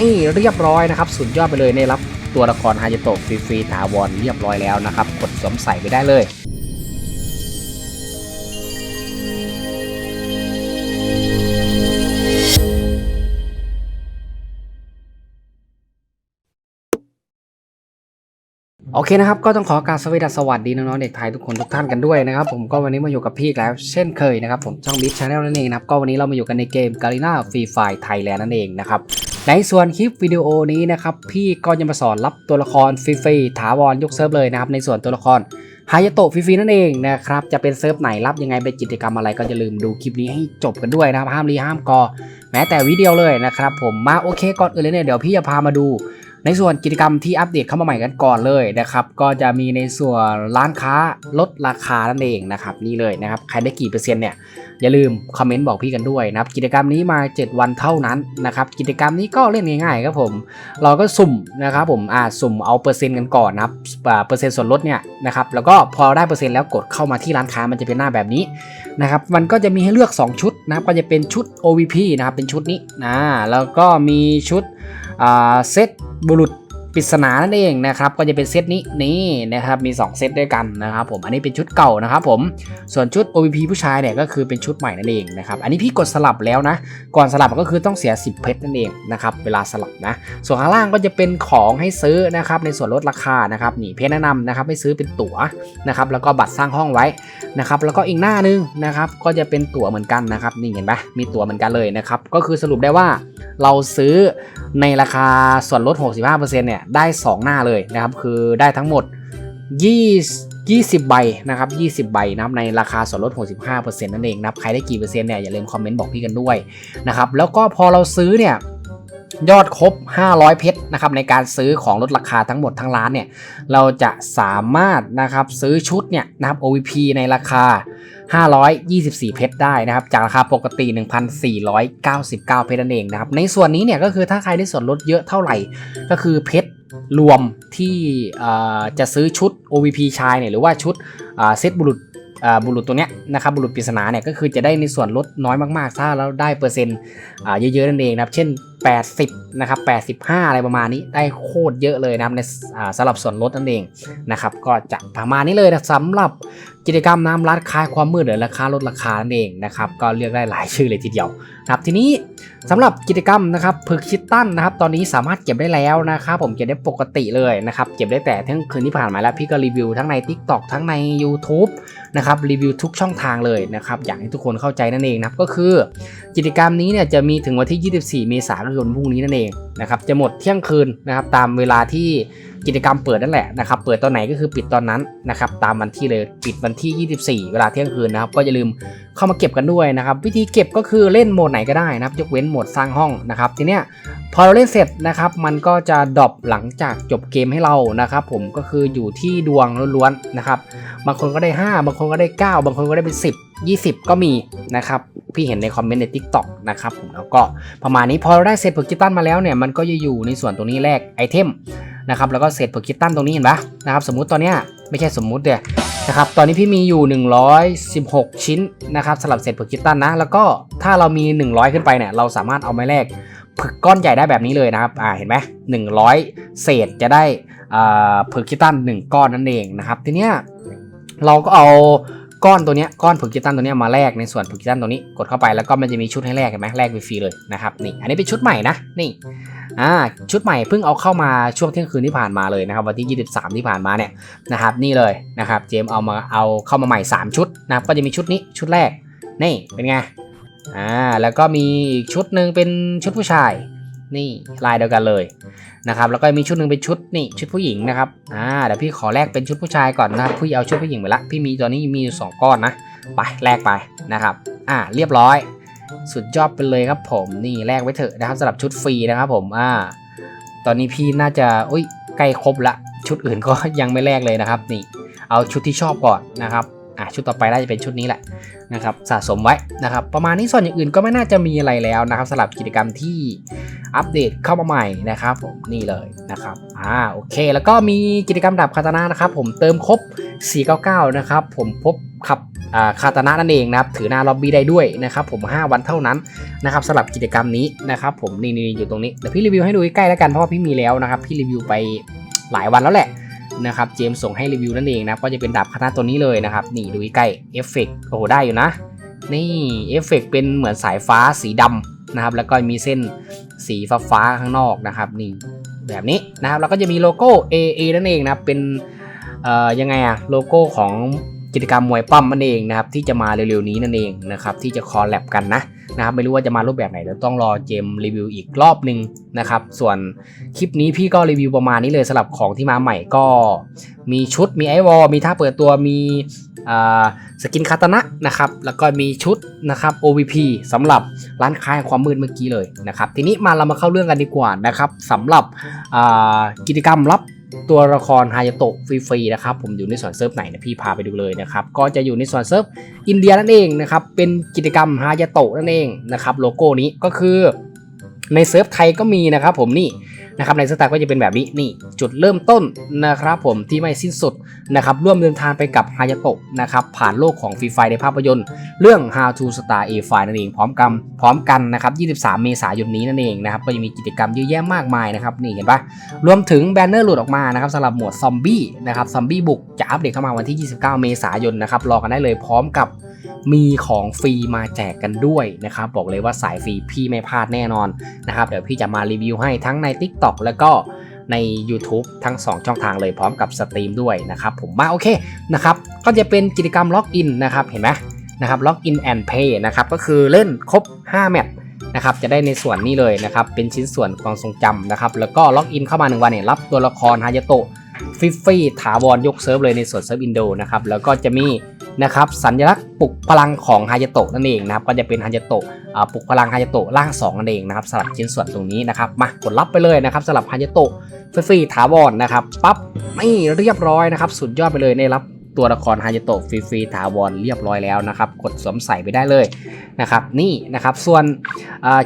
นี่เรียบร้อยนะครับ สุดยอดไปเลยได้รับตัวละครฮายาโตะฟรีๆถาวรเรียบร้อยแล้วนะครับ กดสวมใส่ไปได้เลยโอเคนะครับ ก็ต้องขอการสวัสดีสวัสดีน้องๆเด็กไทยทุกคนทุกท่านกันด้วยนะครับ ผมก็วันนี้มาอยู่กับพี่แล้ว เช่นเคยนะครับ ผมช่องบิ๊กชาแนลนั่นเองนะครับ ก็วันนี้เรามาอยู่กันในเกม g a r i n a Free Fire Thailand นั่นเองนะครับ ในส่วนคลิปวิดีโอนี้นะครับพี่ก็จะมาสอนรับตัวละครฟรีๆถาวรยกเซิร์ฟเลยนะครับในส่วนตัวละครฮายาโตะฟรีๆนั่นเองนะครับจะเป็นเซิร์ฟไหนรับยังไงเป็นกิจกรรมอะไรก็อย่าลืมดูคลิปนี้ให้จบกันด้วยนะครับห้ามรีห้ามกอ แม้แต่วิดีโอเลยนะครับผมมาโอเคก่อนอื่นเลยเนี่ยเดี๋ยวพี่จะพามาดู ในส่วนกิจกรรมที่อัปเดตเข้ามาใหม่กันก่อนเลยนะครับก็จะมีในส่วนร้านค้าลดราคานั่นเองนะครับนี่เลยนะครับใครได้กี่เปอร์เซ็นต์เนี่ย อย่าลืมคอมเมนต์บอกพี่กันด้วยนะครับกิจกรรมนี้มา 7 วันเท่านั้นนะครับกิจกรรมนี้ก็เล่นง่ายๆครับผม เราก็สุ่มนะครับผมอ่าสุ่มเอาเปอร์เซ็นต์กันก่อนนะครับเปอร์เซ็นต์ส่วนลดเนี่ยนะครับแล้วก็พอได้เปอร์เซ็นต์แล้วกดเข้ามาที่ร้านค้ามันจะเป็นหน้าแบบนี้นะครับมันก็จะมีให้เลือก 2 ชุดนะครับก็จะเป็นชุด OVP นะครับเป็นชุดนี้นะแล้วก็มีชุดเซตบุรุษ ปริศนานั่นเองนะครับก็จะเป็นเซตนี้นี่นะครับมี 2 เซตด้วยกันนะครับผมอันนี้เป็นชุดเก่านะครับผมส่วนชุด OVP ผู้ชายเนี่ยก็คือเป็นชุดใหม่นั่นเองนะครับอันนี้พี่กดสลับแล้วนะ ก่อนสลับก็คือต้องเสีย 10 เพชรนั่นเองนะครับเวลาสลับนะ ส่วนข้างล่างก็จะเป็นของให้ซื้อนะครับในส่วนลดราคานะครับนี่เพจแนะนำนะครับให้ซื้อเป็นตั๋วนะครับแล้วก็บัตรสร้างห้องไว้นะครับแล้วก็อีกหน้านึงนะครับก็จะเป็นตั๋วเหมือนกันนะครับนี่เห็นไหมมีตั๋วเหมือนกันเลยนะครับก็คือสรุปได้ว่าเราซื้อในราคาส่วนลด 65%เนี่ยได้ 2 หน้าเลยนะครับ คือได้ทั้งหมด 20 20 ใบนะครับ 20 ใบนะครับในราคาส่วนลด 65%นั่นเองนะครับ ใครได้กี่เปอร์เซ็นต์เนี่ยอย่าลืมคอมเมนต์บอกพี่กันด้วยนะครับ แล้วก็พอเราซื้อเนี่ยยอดครบ 500 เพชรนะครับในการซื้อของลดราคาทั้งหมดทั้งร้านเนี่ยเราจะสามารถนะครับซื้อชุดเนี่ยนะครับ OVP ในราคา 524 เพชรได้นะครับ จากราคาปกติ 1,499 เพชรนั่นเองนะครับ ในส่วนนี้เนี่ยก็คือถ้าใครได้ส่วนลดเยอะเท่าไหร่ก็คือเพชร รวมที่จะซื้อชุด OVP ชายเนี่ยหรือว่าชุดเซตบุรุษบุรุษตัวเนี้ยนะครับบุรุษปริศนาเนี่ยก็คือจะได้ในส่วนลดน้อยมากๆ ถ้าเราได้เปอร์เซ็นต์เยอะๆนั่นเองนะครับ เช่น80 นะครับ 85 อะไรประมาณนี้ได้โคตรเยอะเลยนะครับในสำหรับส่วนลดนั่นเองนะครับก็จะประมาณนี้เลยนะสำหรับกิจกรรมน้ำรัดคลายความมืดหรือราคาลดราคานั่นเองนะครับก็เรียกได้หลายชื่อเลยทีเดียวนะครับทีนี้สำหรับกิจกรรมนะครับพึกคิตตันนะครับตอนนี้สามารถเก็บได้แล้วนะครับผมเก็บได้ปกติเลยนะครับเก็บได้แต่ทั้งคืนที่ผ่านมาแล้วพี่ก็รีวิวทั้งใน TikTok ทั้งใน YouTube นะครับรีวิวทุกช่องทางเลยนะครับอยากให้ทุกคนเข้าใจนั่นเองนะก็คือ กิจกรรมนี้เนี่ยจะมีถึงวันที่ 24 เมษายนวันพรุ่งนี้นั่นเองนะครับจะหมดเที่ยงคืนนะครับตามเวลาที่กิจกรรมเปิดนั่นแหละนะครับเปิดตอนไหนก็คือปิดตอนนั้นนะครับตามวันที่เลยปิดวันที่ 24 เวลาเที่ยงคืนนะครับก็อย่าลืมเข้ามาเก็บกันด้วยนะครับวิธีเก็บก็คือเล่นโหมดไหนก็ได้นะครับยกเว้นโหมดสร้างห้องนะครับทีเนี้ยพอเราเล่นเสร็จนะครับมันก็จะดรอปหลังจากจบเกมให้เรานะครับผมก็คืออยู่ที่ดวงล้วนๆนะครับบางคนก็ได้ 5 บางคนก็ได้ 9 บางคนก็ได้เป็น 10 20 ก็มีนะครับพี่เห็นในคอมเมนต์ใน Tik t o อกนะครับผมแล้วก็ประมาณนี้พอเราได้เศษผลคิตตันมาแล้วเนี่ยมันก็จะอยู่ในส่วนตรงนี้แรกไอเทม นะครับแล้วก็เศษผลคิตตันตรงนี้เห็นปะนะครับสมมุติตอนเนี้ยไม่ใช่สมมุติเดียนะครับตอนนี้พี่มีอยู่ 116 ชิ้นนะครับสำหรับเศษผลคิตตันนะ แล้วก็ถ้าเรามี 100 ขึ้นไปเนี่ยเราสามารถเอาไม้แรกผึกก้อนใหญ่ได้แบบนี้เลยนะครับอ่าเห็นไหม100เศษจะได้อ่าผึกคิตตัน1ก้อนนั่นเองนะครับทีเนี้ยเราก็เอาก้อนตัวเนี้ยก้อนผึกกิตันตัวเนี้ยมาแลกในส่วนผึกกิตันตัวนี้กดเข้าไปแล้วก็มันจะมีชุดให้แลกเห็นไหมแลกฟรีเลยนะครับนี่อันนี้เป็นชุดใหม่นะนี่ อ่าชุดใหม่เพิ่งเอาเข้ามาช่วงเที่ยงคืนที่ผ่านมาเลยนะครับวันที่ 23 ที่ผ่านมาเนี่ยนะครับนี่เลยนะครับเจมส์เอามาเอาเข้ามาใหม่ 3 ชุดนะครับก็จะมีชุดนี้ชุดแรกนี่เป็นไงอ่าแล้วก็มีอีกชุดหนึ่งเป็นชุดผู้ชายนี่ลายเดียวกันเลยนะครับแล้วก็มีชุดหนึ่งเป็นชุดนี่ชุดผู้หญิงนะครับอ่าเดี๋ยวพี่ขอแลกเป็นชุดผู้ชายก่อนนะครับพี่เอาชุดผู้หญิงไปละพี่มีตอนนี้มีอยู่สองก้อนนะไปแลกไปนะครับอ่าเรียบร้อย สุดยอดไปเลยครับผมนี่แลกไว้เถอะนะครับสำหรับชุดฟรีนะครับผมอ่าตอนนี้พี่น่าจะอุ้ยใกล้ครบละ ชุดอื่นก็ยังไม่แลกเลยนะครับ นี่ เอาชุดที่ชอบก่อนนะครับอ่าชุดต่อไปน่าจะเป็นชุดนี้แหละนะครับสะสมไว้นะครับ ประมาณนี้ส่วนอย่างอื่นก็ไม่น่าจะมีอะไรแล้วนะครับสำหรับกิจกรรมที่อัปเดตเข้ามาใหม่นะครับผมนี่เลยนะครับอ่าโอเค แล้วก็มีกิจกรรมดับคาตานะนะครับผมเติมครบ 499 นะครับผมพบขับ คาตานะนั่นเองนะครับถือหน้าล็อบบี้ได้ด้วยนะครับผม 5 วันเท่านั้นนะครับสำหรับกิจกรรมนี้นะครับผมนี่นี่อยู่ตรงนี้เดี๋ยวพี่รีวิวให้ดูใกล้ๆแล้วกันเพราะว่าพี่มีแล้วนะครับพี่รีวิวไปหลายวันแล้วแหละนะครับเจมส่งให้รีวิวนั่นเองนะก็จะเป็นดาบคาตานะตัวนี้เลยนะครับนี่ดูใกล้เอฟเฟกโอ้โหได้อยู่นะ นี่เอฟเฟกเป็นเหมือนสายฟ้าสีดำนะครับแล้วก็มีเส้นสีฟ้าฟ้าข้างนอกนะครับนี่แบบนี้นะครับแล้วก็จะมีโลโก้ AA นั่นเองนะเป็นเอ่อยังไงอะโลโก้ของ กิจกรรมมวยปั้มนั่นเองนะครับที่จะมาเร็วๆนี้นั่นเองนะครับที่จะคอลแลบกันนะนะครับไม่รู้ว่าจะมารูปแบบไหนเดี๋ยวต้องรอเจมรีวิวอีกรอบหนึ่งนะครับส่วนคลิปนี้พี่ก็รีวิวประมาณนี้เลยสำหรับของที่มาใหม่ก็ มีชุดมีไอวอลมีท่าเปิดตัวมีสกินคาตานะนะครับแล้วก็มีชุดนะครับ OVP สำหรับร้านค้าความมืดเมื่อกี้เลยนะครับทีนี้มาเรามาเข้าเรื่องกันดีกว่านะครับสำหรับกิจกรรมรับ ตัวละครฮายาโตะฟรีๆนะครับผมอยู่ในส่วนเซิร์ฟไหนนะพี่พาไปดูเลยนะครับก็จะอยู่ในส่วนเซิร์ฟอินเดียนั่นเองนะครับเป็นกิจกรรมฮายาโตะนั่นเองนะครับโลโก้นี้ก็คือ ในเซิร์ฟไทยก็มีนะครับผมนี่นะครับในเซิร์ก็จะเป็นแบบนี้นี่จุดเริ่มต้นนะครับผมที่ไม่สิ้นสุดนะครับร่วมเดินทางไปกับฮายาโตะนะครับผ่านโลกของฟรีไฟในภาพยนตร์ เรื่อง How to Star A f i นั่นเองพร้อมกันพร้อมกันนะครับ 23 เมษายนนี้นั่นเองนะครับก็จะมีกิจกรรมเยอะแยะมากมายนะครับนี่เห็นปะรวมถึงแบนเนอร์หลุดออกมานะครับสำหรับหมวดซอมบี้นะครับซอมบี้บุกจะอัปเดตเข้ามาวันที่ 29 เมษายนนะครับรอกันได้เลยพร้อมกับมีของฟรีมาแจกกันด้วยนะครับบอกเลยว่าสายฟรีพี่ไม่พลาดแน่นอนนะครับ เดี๋ยวพี่จะมารีวิวให้ทั้งใน TikTok แล้วก็ใน YouTube ทั้ง 2 ช่องทางเลยพร้อมกับสตรีมด้วยนะครับผมมาโอเคนะครับก็จะเป็นกิจกรรมล็อกอินนะครับเห็นไหมนะครับล็อกอินแอนด์เพย์นะครับก็คือเล่นครบ 5 แมตช์นะครับจะได้ในส่วนนี้เลยนะครับเป็นชิ้นส่วนความทรงจำนะครับแล้วก็ล็อกอินเข้ามา 1 วันเนี่ยรับตัวละครฮายาโตะฟรีฟรีถาวรยกเซิร์ฟเลยในส่วนเซิร์ฟอินโดนะครับแล้วก็จะมีนะครับสัญลักษณ์ปลุกพลังของฮายาโตะนั่นเองนะครับก็จะเป็นฮายาโตะ ปลุกพลังฮายาโตะร่าง2นั่นเองนะครับสลับชิ้นส่วนตรงนี้นะครับมากดรับไปเลยนะครับสลับฮายาโตะฟรีๆถาวรนะครับปั๊บไม่เรียบร้อยนะครับ สุดยอดไปเลยได้รับตัวละครฮายาโตะฟรีๆถาวรเรียบร้อยแล้วนะครับกดสวมใส่ไปได้เลยนะครับนี่นะครับส่วน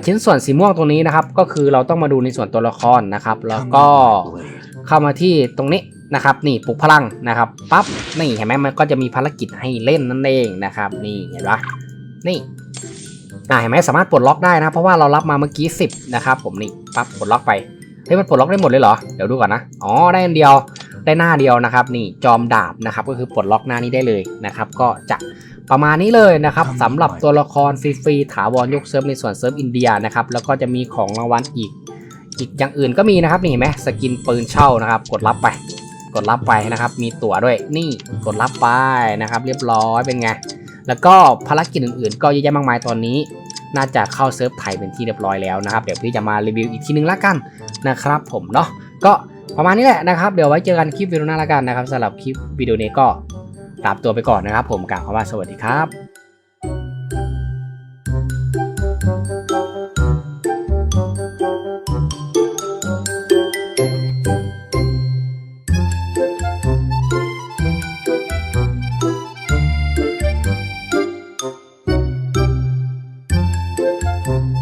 ชิ้นส่วนสีม่วงตรงนี้นะครับก็คือเราต้องมาดูในส่วนตัวละครนะครับ แล้วก็เข้ามาที่ตรงนี้นะครับนี่ปลุกพลังนะครับปั๊บนี่เห็นไหมมันก็จะมีภารกิจให้เล่นนั่นเองนะครับนี่เห็นปะนี่ อ่าเห็นไหมสามารถปลดล็อกได้นะ เพราะว่าเรารับมาเมื่อกี้ 10 นะครับผมนี่ปั๊บปลดล็อกไปเฮ้ยมันปลดล็อกได้หมดเลยเหรอ เดี๋ยวดูก่อนนะ อ๋อได้อันเดียวได้หน้าเดียวนะครับ นี่จอมดาบนะครับก็คือปลดล็อกหน้านี้ได้เลยนะครับ ก็จะประมาณนี้เลยนะครับสำหรับตัวละครฟรีๆถาวรยกเซิร์ฟในส่วนเซิร์ฟอินเดียนะครับแล้วก็จะมีของรางวัลอีก อีกอย่างอื่นก็มีนะครับนี่เห็นไหมสกินปืนเช่านะครับ กดรับไป กดรับไปนะครับ มีตั๋วด้วยนี่กดรับไปนะครับ เรียบร้อยเป็นไง แล้วก็ภารกิจอื่นๆ ก็เยอะแยะมากมายตอนนี้ น่าจะเข้าเซิร์ฟไทยเป็นที่เรียบร้อยแล้วนะครับ เดี๋ยวพี่จะมารีวิวอีกทีนึงละกันนะครับ ผมเนาะ ก็ประมาณนี้แหละนะครับ เดี๋ยวไว้เจอกันคลิปวิดีโอหน้าละกันนะครับสำหรับคลิปวิดีโอนี้ก็ลาตัวไปก่อนนะครับ ผมกล่าวคำว่าสวัสดีครับ